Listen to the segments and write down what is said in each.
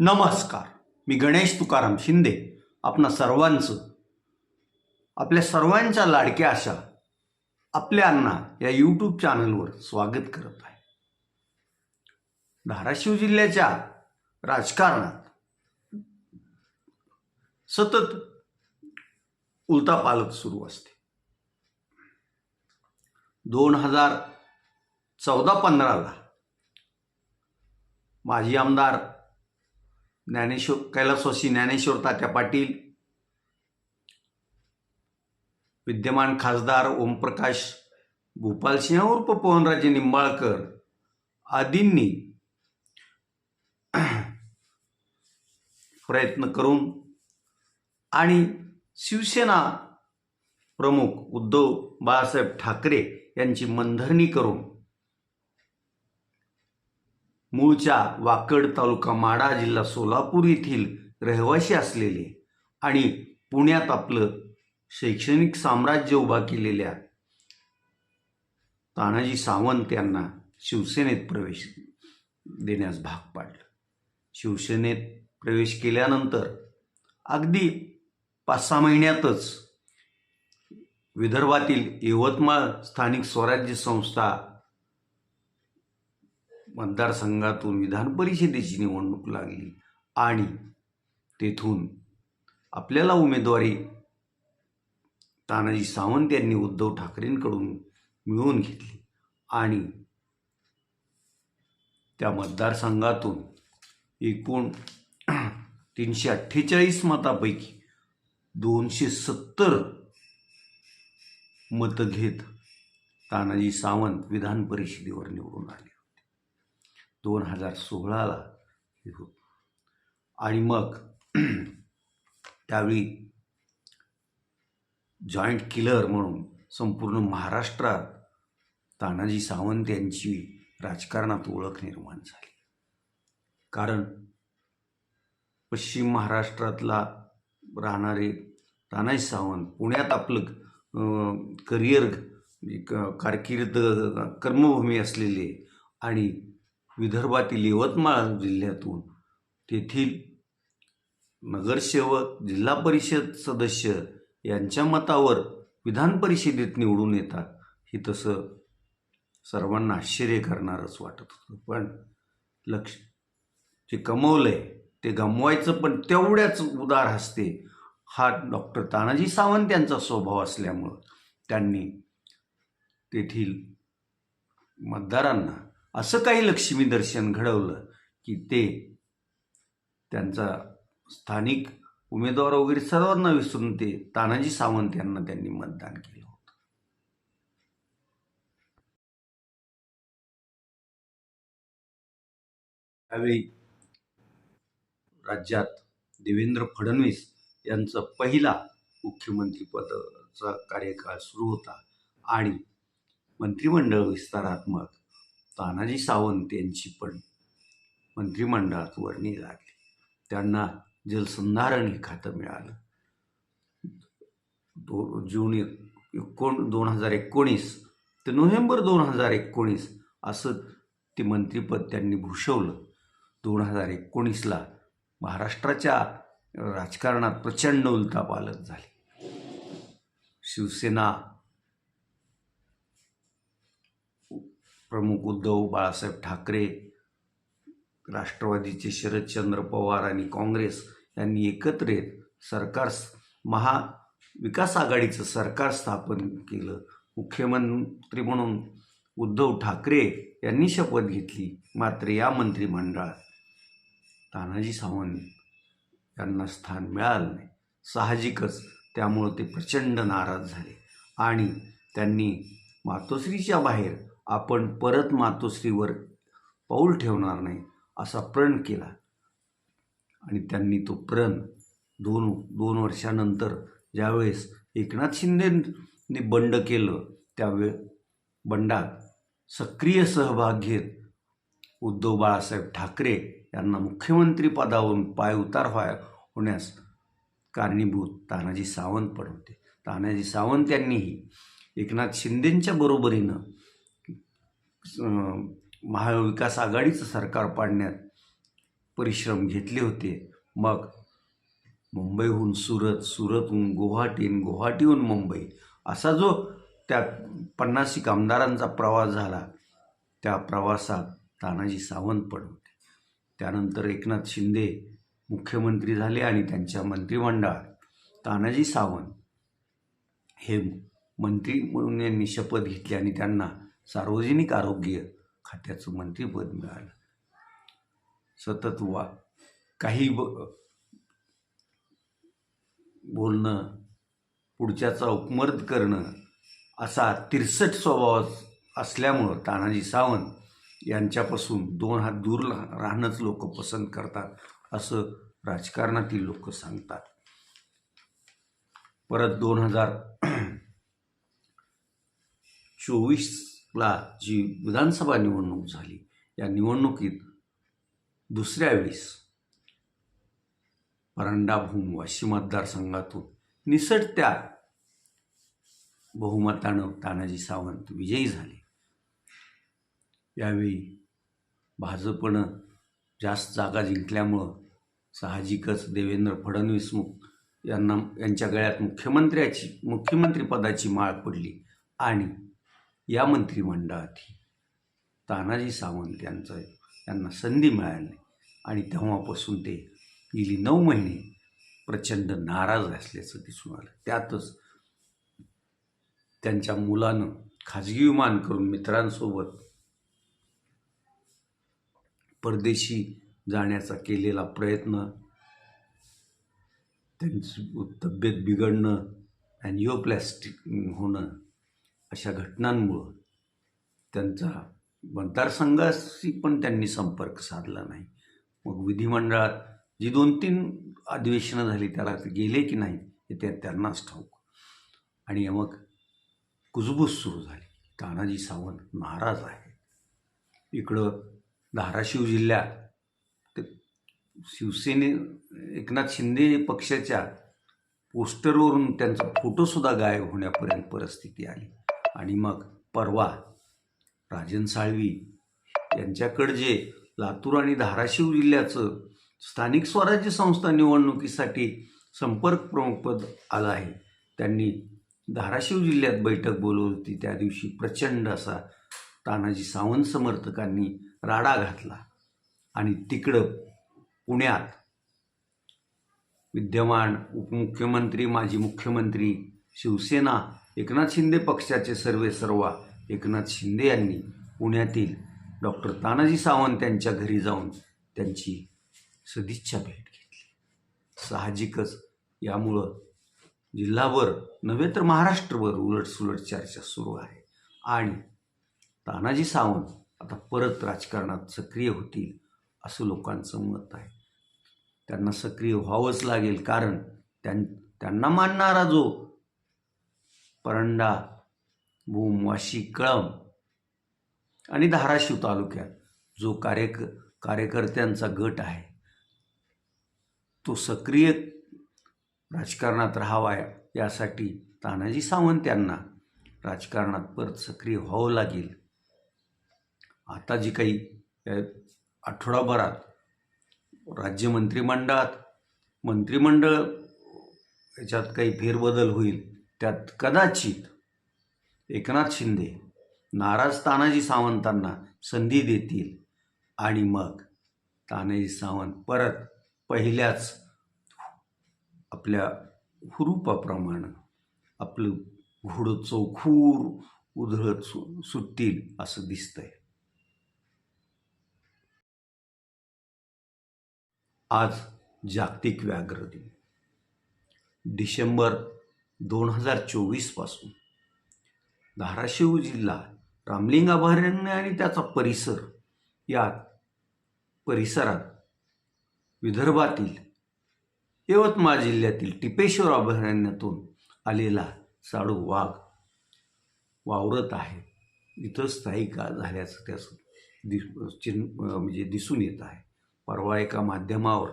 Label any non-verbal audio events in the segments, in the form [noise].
नमस्कार. मी गणेश तुकाराम शिंदे आपणा सर्वांचं. आपल्या सर्वांच्या लाडक्या अशा आपल्या अण्णा या यूट्यूब चॅनलवर स्वागत करत आहे. धाराशिव जिल्ह्याच्या राजकारणात सतत उलतापालत सुरू असते. दोन हजार चौदा पंधराला माजी आमदार ज्ञानेश्वर कैलासवासी ज्ञानेश्वर तात्या पाटील विद्यमान खासदार ओमप्रकाश भूपालसिंह उर्फ पवनराजे निंबाळकर आदींनी प्रयत्न करून आणि शिवसेना प्रमुख उद्धव बाळासाहेब ठाकरे यांची मनधरणी करून मूळच्या वाकड तालुका माडा जिल्हा सोलापूर येथील रहिवासी असलेले आणि पुण्यात आपलं शैक्षणिक साम्राज्य उभा केलेल्या तानाजी सावंत यांना शिवसेनेत प्रवेश देण्यास भाग पाडलं. शिवसेनेत प्रवेश केल्यानंतर अगदी पाच सहा महिन्यातच विदर्भातील यवतमाळ स्थानिक स्वराज्य संस्था मतदारसंघातून विधान परिषदेची निवडणूक लागली आणि तेथून आपल्याला उमेदवारी तानाजी सावंत यांनी उद्धव ठाकरेंकडून मिळवून घेतली आणि त्या मतदारसंघातून एकूण तीनशे अठ्ठेचाळीस मतापैकी दोनशे सत्तर मतं घेत तानाजी सावंत विधान परिषदेवर निवडून आले. दोन हजार सोळाला हे होत. आणि मग [clears throat] त्यावेळी जॉईंट किलर म्हणून संपूर्ण महाराष्ट्रात तानाजी सावंत यांची राजकारणात ओळख निर्माण झाली. कारण पश्चिम महाराष्ट्रातला राहणारे तानाजी सावंत पुण्यात आपलं करिअर कारकिर्द कर्मभूमी असलेले आणि विदर्भातील यवतमाळ जिल्ह्यातून तेथील नगरसेवक जिल्हा परिषद सदस्य यांच्या मतावर विधान परिषदेत निवडून येतात. हे तसं सर्वांना आश्चर्य करणारच वाटत होतं. पण लक्ष जे कमवलंय ते गमवायचं पण तेवढ्याच उदार हसते हा डॉक्टर तानाजी सावंत यांचा स्वभाव असल्यामुळं त्यांनी तेथील मतदारांना असं काही लक्ष्मी दर्शन घडवलं की ते त्यांचा स्थानिक उमेदवार वगैरे सर्वांना विसरून ते तानाजी सावंत यांना त्यांनी मतदान केलं होतं. त्यावेळी राज्यात देवेंद्र फडणवीस यांचा पहिला मुख्यमंत्रीपदाचा कार्यकाळ सुरू होता आणि मंत्रिमंडळ विस्तारात्मक तानाजी सावंत यांची पण मंत्रिमंडळात वर्णी लागली. त्यांना जलसंधारण हे खातं मिळालं. दो जून एकोण दोन हजार एकोणीस ते नोव्हेंबर दोन हजार एकोणीस असं ते मंत्रिपद त्यांनी भूषवलं. दोन हजार एकोणीसला महाराष्ट्राच्या राजकारणात प्रचंड उलथापालथ झाली. शिवसेना प्रमुख उद्धव बाळासाहेब ठाकरे राष्ट्रवादीचे शरदचंद्र पवार आणि काँग्रेस यांनी एकत्र येत सरकार महाविकास आघाडीचं सरकार स्थापन केलं. मुख्यमंत्री म्हणून उद्धव ठाकरे यांनी शपथ घेतली. मात्र या मंत्रिमंडळात तानाजी सावंत यांना स्थान मिळालं नाही. साहजिकच त्यामुळं ते प्रचंड नाराज झाले आणि त्यांनी मातोश्रीच्या बाहेर आपण परत मातोश्रीवर पाऊल ठेवणार नाही असा प्रण केला. आणि त्यांनी तो प्रण दोन दोन वर्षानंतर ज्यावेळेस एकनाथ शिंदेंनी बंड केलं त्यावेळे बंडात सक्रिय सहभाग घेत उद्धव बाळासाहेब ठाकरे यांना मुख्यमंत्री पदावरून पाय उतार व्हाय होण्यास कारणीभूत तानाजी सावंत पण होते. तानाजी सावंत यांनीही एकनाथ शिंदेंच्या बरोबरीनं महाविकास आघाडीचं सरकार पाडण्यात परिश्रम घेतले होते. मग मुंबईहून सुरत सुरतहून गुवाहाटी आणि गुवाहाटीहून मुंबई असा जो त्या पन्नासिक आमदारांचा प्रवास झाला त्या प्रवासात तानाजी सावंत पण होते. त्यानंतर एकनाथ शिंदे मुख्यमंत्री झाले आणि त्यांच्या मंत्रिमंडळात तानाजी सावंत हे मंत्री म्हणून यांनी शपथ घेतली आणि त्यांना सार्वजनिक आरोग्य खात्याचं मंत्रीपद मिळालं. सतत वा काही ब बोलणं पुढच्याचा उपमर्द करणं असा तिरसट स्वभाव असल्यामुळं तानाजी सावंत यांच्यापासून दोन हात दूर राहणंच लोक पसंत करतात असं राजकारणातील लोक सांगतात. परत दोन हजार चोवीस ला जी विधानसभा निवडणूक झाली या निवडणुकीत दुसऱ्या वेळेस परंडा भूम वाशी मतदारसंघातून निसटत्या बहुमतानं तानाजी सावंत विजयी झाले. यावेळी भाजपनं जास्त जागा जिंकल्यामुळं साहजिकच देवेंद्र फडणवीस मुख यांना यांच्या गळ्यात मुख्यमंत्र्याची मुख्यमंत्रीपदाची माळ पडली आणि या मंत्रिमंडळातही तानाजी सावंत यांचं यांना संधी मिळाली आणि तेव्हापासून ते गेली नऊ महिने प्रचंड नाराज असल्याचं दिसून आलं. त्यातच त्यांच्या मुलानं खाजगी विमान करून मित्रांसोबत परदेशी जाण्याचा केलेला प्रयत्न त्यांची तब्येत बिघडणं अँजिओप्लॅस्टिक होणं अशा घटनांमुळं त्यांचा मतदारसंघाशी पण त्यांनी संपर्क साधला नाही. मग विधिमंडळात जी दोन तीन अधिवेशनं झाली त्याला गेले की नाही हे त्या त्यांनाच ठाऊक. आणि मग कुजबूज सुरू झाली. तानाजी सावंत नाराज आहे इकडं धाराशिव जिल्ह्यात ते शिवसेने एकनाथ शिंदे पक्षाच्या पोस्टरवरून त्यांचा फोटोसुद्धा गायब होण्यापर्यंत परिस्थिती आली. आणि मग परवा राजन साळवी यांच्याकडे जे लातूर आणि धाराशिव जिल्ह्याचं स्थानिक स्वराज्य संस्था निवडणुकीसाठी संपर्क प्रमुखपद आलं आहे. त्यांनी धाराशिव जिल्ह्यात बैठक बोलवली होती. त्या दिवशी प्रचंड असा तानाजी सावंत समर्थकांनी राडा घातला आणि तिकडं पुण्यात विद्यमान उपमुख्यमंत्री माजी मुख्यमंत्री शिवसेना एकनाथ शिंदे पक्षाचे सर्वे सर्वा एकनाथ शिंदे यांनी पुण्यातील डॉक्टर तानाजी सावंत यांच्या घरी जाऊन त्यांची सदिच्छा भेट घेतली. साहजिकच यामुळं जिल्हाभर नव्हे तर महाराष्ट्रभर उलटसुलट चर्चा सुरू आहे. आणि तानाजी सावंत आता परत राजकारणात सक्रिय होतील असं लोकांचं मत आहे. त्यांना सक्रिय व्हावंच लागेल कारण त्यां त्यांना मानणारा जो परंडा भूम वाशी कळम आणि धाराशिव तालुक्यात जो कार्यक कार्यकर्त्यांचा गट आहे तो सक्रिय राजकारणात राहावा यासाठी तानाजी सावंत यांना राजकारणात परत सक्रिय व्हावं लागेल. आता जी काही आठवडाभरात राज्य मंत्रिमंडळात मंत्रिमंडळ याच्यात काही फेरबदल होईल त्यात कदाचित एकनाथ शिंदे नाराज तानाजी सावंतांना संधी देतील आणि मग तानाजी सावंत परत पहिल्याच आपल्या हुरूपाप्रमाणे आपलं घोडं चौखूर उधळत सु सुटतील असं दिसतंय. आज जागतिक व्याघ्र दिन. डिसेंबर दोन हजार चोवीसपासून धाराशिव जिल्हा रामलिंग अभयारण्य आणि त्याचा परिसर या परिसरात विदर्भातील यवतमाळ जिल्ह्यातील टिपेश्वर अभयारण्यातून आलेला साडू वाघ वावरत आहे. इथं स्थायिक झाल्याचं त्याचं दिस चिन्ह म्हणजे दिसून येत आहे. परवा एका माध्यमावर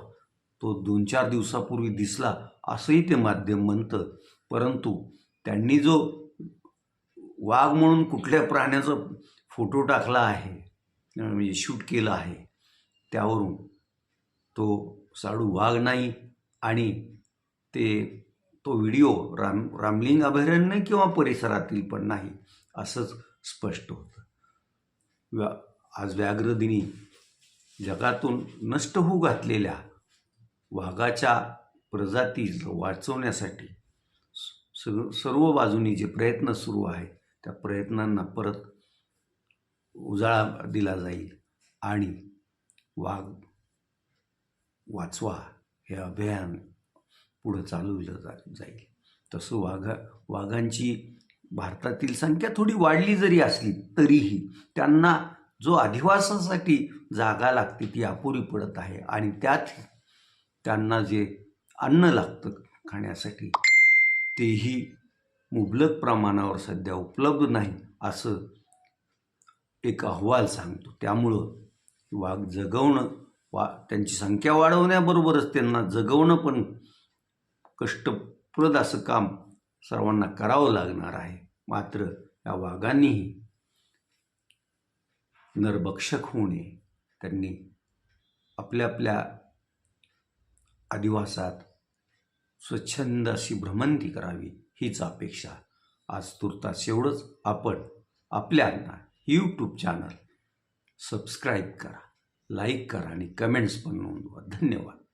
तो दोन चार दिवसापूर्वी दिसला असंही ते माध्यम म्हणतं. परंतु त्यांनी जो वाघ म्हणून कुठल्या प्राण्याचा फोटो टाकला आहे म्हणजे शूट केलं आहे त्यावरून तो साडू वाघ नाही आणि ते तो व्हिडिओ राम रामलिंग अभयारण्य किंवा परिसरातील पण नाही असंच स्पष्ट होतं. व्या आज व्याघ्रदिनी जगातून नष्ट होऊ घातलेल्या वाघाच्या प्रजाती वाचवण्यासाठी स सर्व बाजूनी जे प्रयत्न सुरू आहे त्या प्रयत्नांना परत उजाळा दिला जाईल आणि वाघ वाचवा हे अभियान पुढं चालवलं जा जाईल. तसं वाघा वाघांची भारतातील संख्या थोडी वाढली जरी असली तरीही त्यांना जो अधिवासासाठी जागा लागते ती अपुरी पडत आहे आणि त्यात त्यांना जे अन्न लागतं खाण्यासाठी तेही मुबलक प्रमाणावर सध्या उपलब्ध नाही असं एक अहवाल सांगतो. त्यामुळं वाघ जगवणं वा त्यांची संख्या वाढवण्याबरोबरच त्यांना जगवणं पण कष्टप्रद असं काम सर्वांना करावं लागणार आहे. मात्र या वाघांनीही नरभक्षक होऊ नये. त्यांनी आपल्या आपल्या अधिवासात स्वच्छंद अशी भ्रमंती करावी हीच अपेक्षा. आज तुर्तास एवढंच. आपण आपल्यांना यूट्यूब चॅनल सबस्क्राईब करा लाईक करा आणि कमेंट्स पण नोंदवा. धन्यवाद.